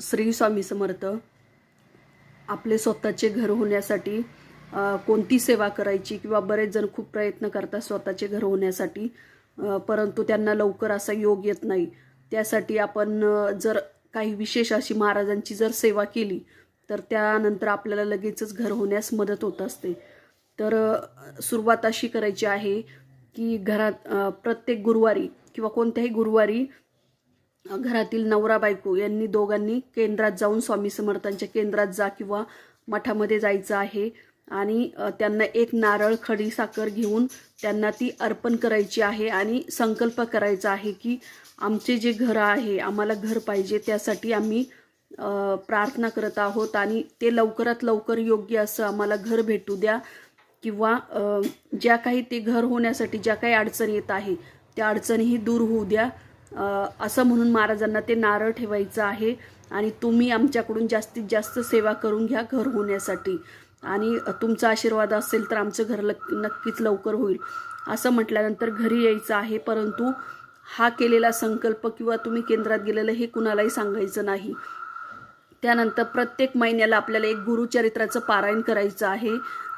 श्री स्वामी समर्थ आपले स्वतःचे घर होण्यासाठी कोणती सेवा करायची किंवा बरेच जण खूप प्रयत्न करतात स्वतःचे घर होण्यासाठी परंतु त्यांना लवकर असा योग येत नाही. त्यासाठी आपण जर काही विशेष अशी महाराजांची जर सेवा केली तर त्यानंतर आपल्याला लगेचच घर होण्यास मदत होत असते. तर सुरुवात अशी करायची आहे की घरात प्रत्येक गुरुवारी किंवा कोणत्याही गुरुवारी घरातील नवरा बायको यांनी दोघांनी केंद्रात जाऊन स्वामी समर्थांच्या केंद्रात जा किंवा मठामध्ये जायचं आहे. आणि त्यांना एक नारळ खडी साखर घेऊन त्यांना ती अर्पण करायची आहे आणि संकल्प करायचा आहे की आमचे जे घर आहे आम्हाला घर पाहिजे त्यासाठी आम्ही प्रार्थना करत आहोत आणि ते लवकरात लवकर योग्य असं आम्हाला घर भेटू द्या किंवा ज्या काही ते घर होण्यासाठी ज्या काही अडचणी येत आहे त्या अडचणीही दूर होऊ द्या. असं म्हणून महाराजांना ते नारळ ठेवायचं आहे. आणि तुम्ही आमच्याकडून जास्तीत जास्त सेवा करून घ्या घर होण्यासाठी. आणि तुमचा आशीर्वाद असेल तर आमचं घर लक नक्कीच लवकर होईल. असं म्हटल्यानंतर घरी यायचं आहे परंतु हा केलेला संकल्प किंवा तुम्ही केंद्रात गेलेलं हे कुणालाही सांगायचं नाही. त्यानंतर प्रत्येक महिन्याला आपल्याला एक गुरुचरित्राचं पारायण करायचं आहे.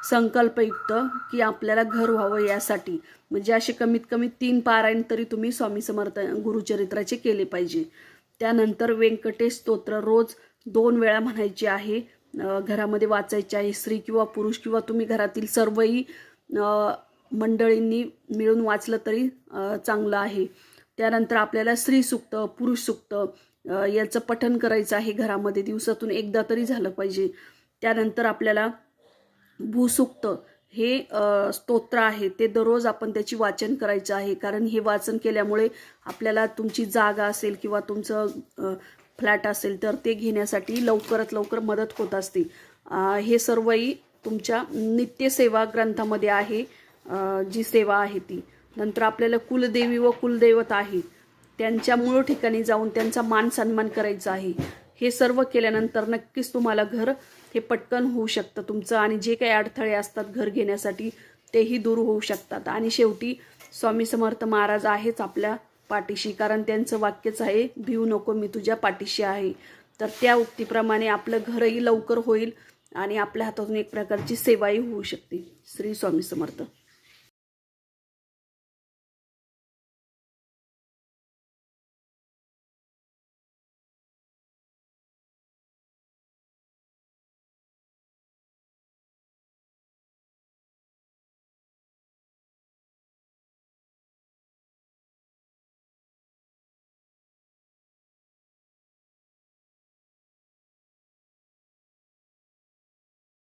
संकल्पयुक्त की आपल्याला घर व्हावं यासाठी. म्हणजे असे कमीत कमी तीन पारायण तरी तुम्ही स्वामी समर्थ गुरुचरित्राचे केले पाहिजे. त्यानंतर व्यंकटेश स्तोत्र रोज दोन वेळा म्हणायचे आहे. घरामध्ये वाचायचे आहे. स्त्री किंवा पुरुष किंवा तुम्ही घरातील सर्वही मंडळींनी मिळून वाचलं तरी चांगलं आहे. त्यानंतर आपल्याला स्त्री सुक्त पुरुष सुक्त याचं पठन करायचं आहे. घरामध्ये दिवसातून एकदा तरी झालं पाहिजे. त्यानंतर आपल्याला भूसुक्त. हे स्तोत्र आहे. ते दररोज आपण त्याची वाचन करायचं आहे. कारण हे वाचन केल्यामुळे आपल्याला तुमची जागा असेल किंवा तुमचं फ्लॅट असेल तर ते घेण्यासाठी लवकरात लवकर मदत होत असते. हे सर्वही तुमच्या नित्यसेवा ग्रंथामध्ये आहे जी सेवा आहे ती. नंतर आपल्याला कुलदेवी व कुलदैवत आहे. त्यांच्या मूळ ठिकाणी जाऊन त्यांचा मान सन्मान करायचा आहे. हे सर्व केल्यानंतर नक्कीच तुम्हाला घर हे पटकन होऊ शकतं तुमचं आणि जे काही अडथळे असतात घर घेण्यासाठी तेही दूर होऊ शकतात. आणि शेवटी स्वामी समर्थ महाराज आहेच आपल्या पाठीशी कारण त्यांचं वाक्यच आहे भिऊ नको मी तुझ्या पाठीशी आहे. तर त्या उक्तीप्रमाणे आपलं घरही लवकर होईल आणि आपल्या हातातून एक प्रकारची सेवाही होऊ शकते. श्री स्वामी समर्थ.